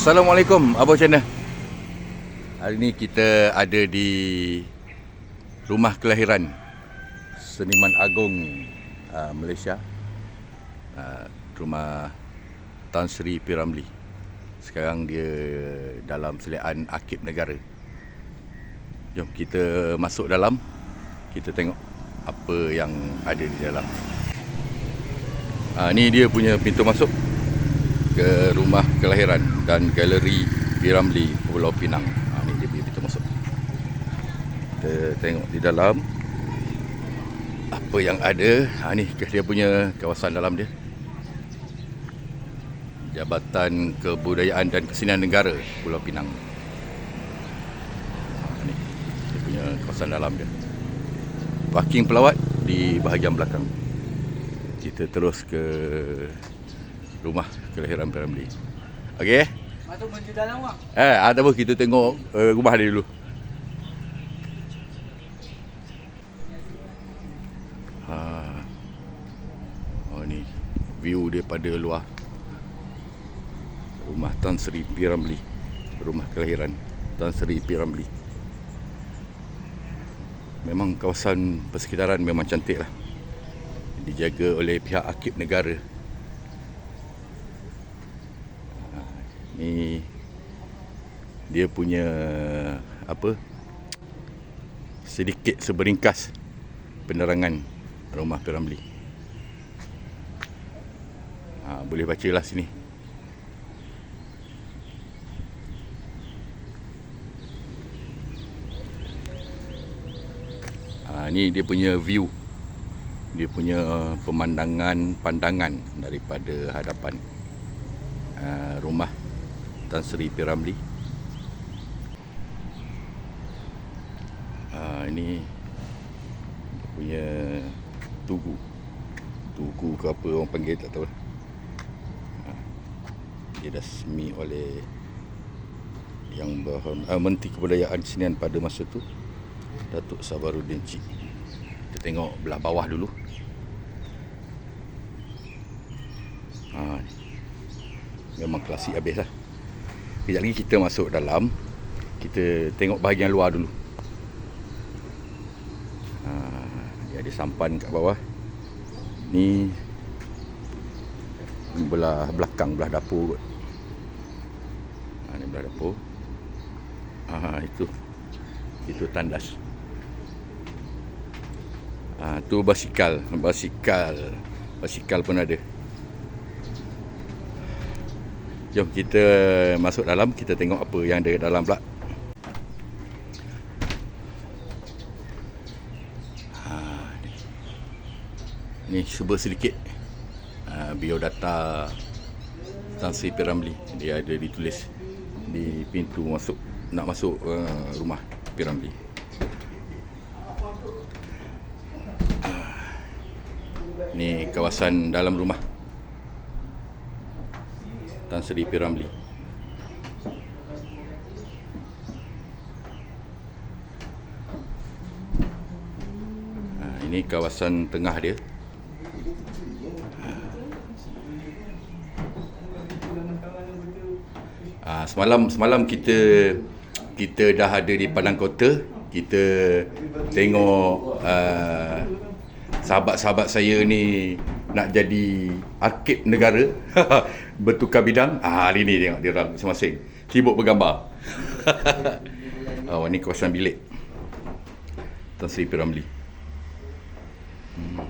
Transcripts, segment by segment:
Assalamualaikum. Abang Channel Hari ni kita ada di Rumah kelahiran Seniman Agung uh, Malaysia. Uh, Rumah Tan Sri P. Ramlee Sekarang dia dalam selian Akib Negara. Jom kita masuk dalam. Kita tengok apa yang ada di dalam uh, Ni dia punya pintu masuk ke rumah kelahiran dan galeri P. Ramlee Pulau Pinang. Ha, ni dia punya pintu masuk. Kita tengok di dalam apa yang ada. Ha, ni dia punya kawasan dalam dia. Jabatan Kebudayaan dan Kesenian Negara Pulau Pinang. Ha, ni dia punya kawasan dalam dia. Parking pelawat di bahagian belakang. Kita terus ke rumah kelahiran P. Ramlee. Okey. Masuk menuju dalam. Eh, ada apa kita tengok uh, rumah dia dulu. Ha. Oh ni view daripada luar. Rumah Tan Sri P. Ramlee. Rumah kelahiran Tan Sri P. Ramlee. Memang kawasan persekitaran memang cantik lah. Dijaga oleh pihak akib negara. ni dia punya apa sedikit seberingkas penerangan rumah P. Ramlee. Ha, boleh bacalah sini. Ha, ni dia punya view. Dia punya pemandangan pandangan daripada hadapan uh, rumah Tan Sri P. Ramlee. Ha, ini dia punya tugu. Tugu ke apa orang panggil tak tahu. Ha, dia dah semi oleh yang berhormat uh, Menteri Kebudayaan Senian pada masa tu Datuk Sabaruddin Cik. Tengok belah bawah dulu. Ha, memang klasik habis lah. Kejap lagi kita masuk dalam. Kita tengok bahagian luar dulu. Ha, Dia ada sampan kat bawah. Ni Belah belakang, belah dapur kot. Ha, Ni belah dapur. Ha, Itu. Itu tandas ha, Tu basikal Basikal Basikal pun ada Jom kita masuk dalam Kita tengok apa yang ada dalam pula ha, ni. ni cuba sedikit ha, Biodata Tan Sri P. Ramlee Dia ada ditulis Di pintu masuk Nak masuk uh, rumah P. Ramlee ha. Ni kawasan dalam rumah Tan Sri P. Ramlee. Ha, ini kawasan tengah dia. Ha, semalam semalam kita kita dah ada di Padang Kota. Kita tengok uh, sahabat-sahabat saya ni nak jadi akib negara bertukar bidang. Ah, hari ni tengok dia orang masing-masing. Sibuk bergambar. Oh, ni kawasan bilik. Tan Sri P. Ramlee hmm.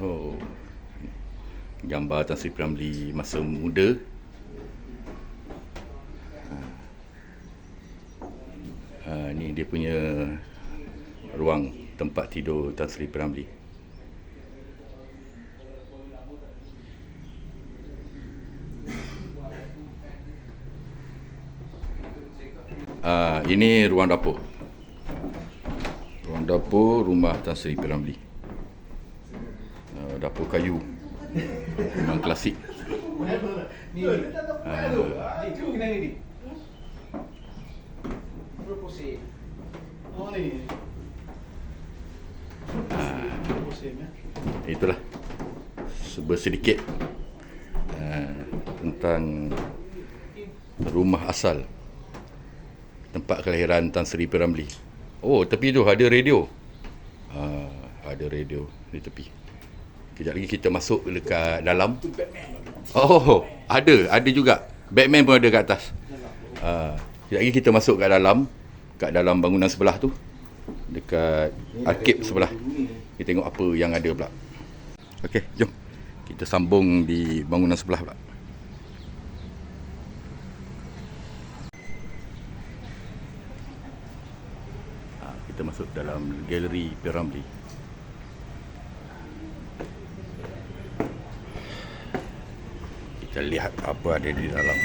oh. Gambar Tan Sri P. Ramlee masa muda. Ha, ni dia punya ruang tempat tidur Tan Sri P. Ramlee Uh, ini ruang dapur. Ruang dapur rumah Tan Sri P. Ramlee. Uh, dapur kayu. Memang klasik. Ni. Ah. Ni tu kena ni. Propose. Oh ni. Itulah bersedikit uh, tentang rumah asal tempat kelahiran Tan Sri P. Ramlee. Oh, tepi tu ada radio. Uh, ada radio di tepi. Kejap lagi kita masuk dekat dalam. Oh, ada, ada juga. Batman pun ada kat atas. Uh, kejap lagi kita masuk kat dalam, kat dalam bangunan sebelah tu. Dekat arkib sebelah. Kita tengok apa yang ada pula. Okey, jom. Kita sambung di bangunan sebelah pula. Ha, kita masuk dalam galeri Piramli. Kita lihat apa ada di dalam.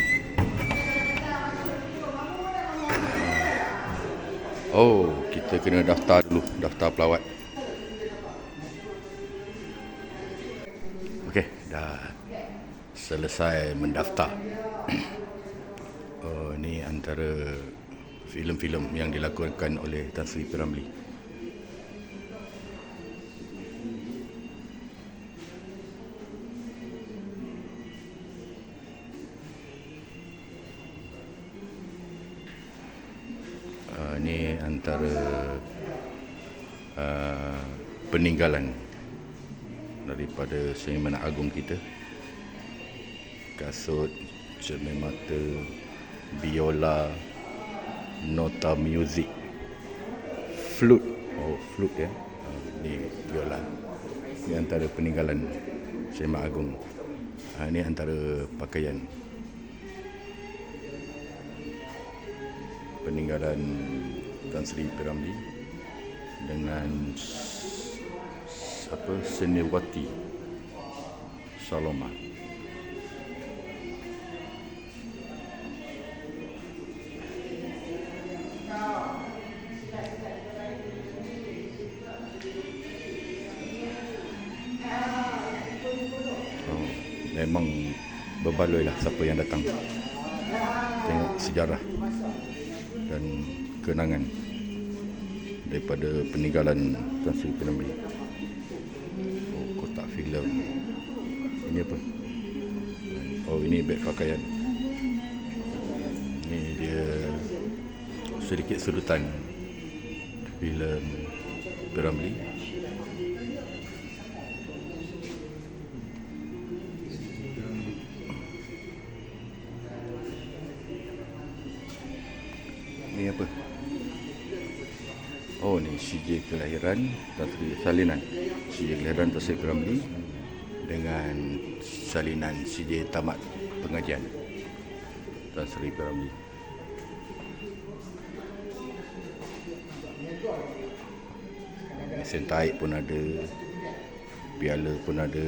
Oh, kita kena daftar dulu, daftar pelawat. Dah selesai mendaftar. Oh, ni antara filem-filem yang dilakukan oleh Tan Sri P. Ramlee. Uh, ni antara uh, peninggalan daripada seniman agung kita. Kasut cermin mata biola nota music. Flute. Oh flute ya. Uh, ni biola. Ni antara peninggalan seniman agung. Uh, ni antara pakaian. Peninggalan Tan Sri P. Ramlee dengan apa Seniwati Saloma. Oh, memang berbaloi lah siapa yang datang tengok sejarah dan kenangan daripada peninggalan Tan Sri P. Ramlee. Oh, kotak filem. Ini apa? Oh, ini beg pakaian. Ini dia sedikit sudutan filem P. Ramlee. Ni apa? Oh ni CJ kelahiran Tan Sri salinan CJ kelahiran Tan Sri Ramlee dengan salinan CJ tamat pengajian. Tan Sri Ramlee. Mesin taik pun ada Piala pun ada.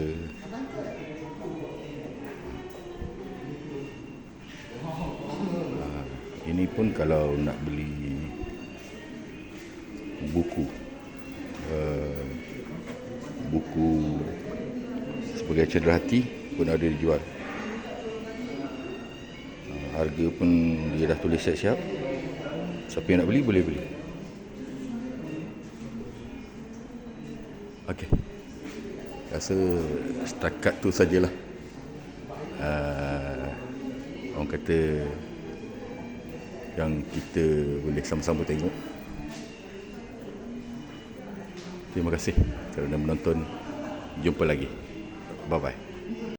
Ah, Ini pun kalau nak beli buku. Uh, buku sebagai cedera hati pun ada dijual uh, harga pun dia dah tulis siap-siap siapa yang nak beli boleh beli Okey. Rasa setakat tu sajalah. Uh, orang kata yang kita boleh sama-sama tengok. Terima kasih kerana menonton. Jumpa lagi. 拜拜。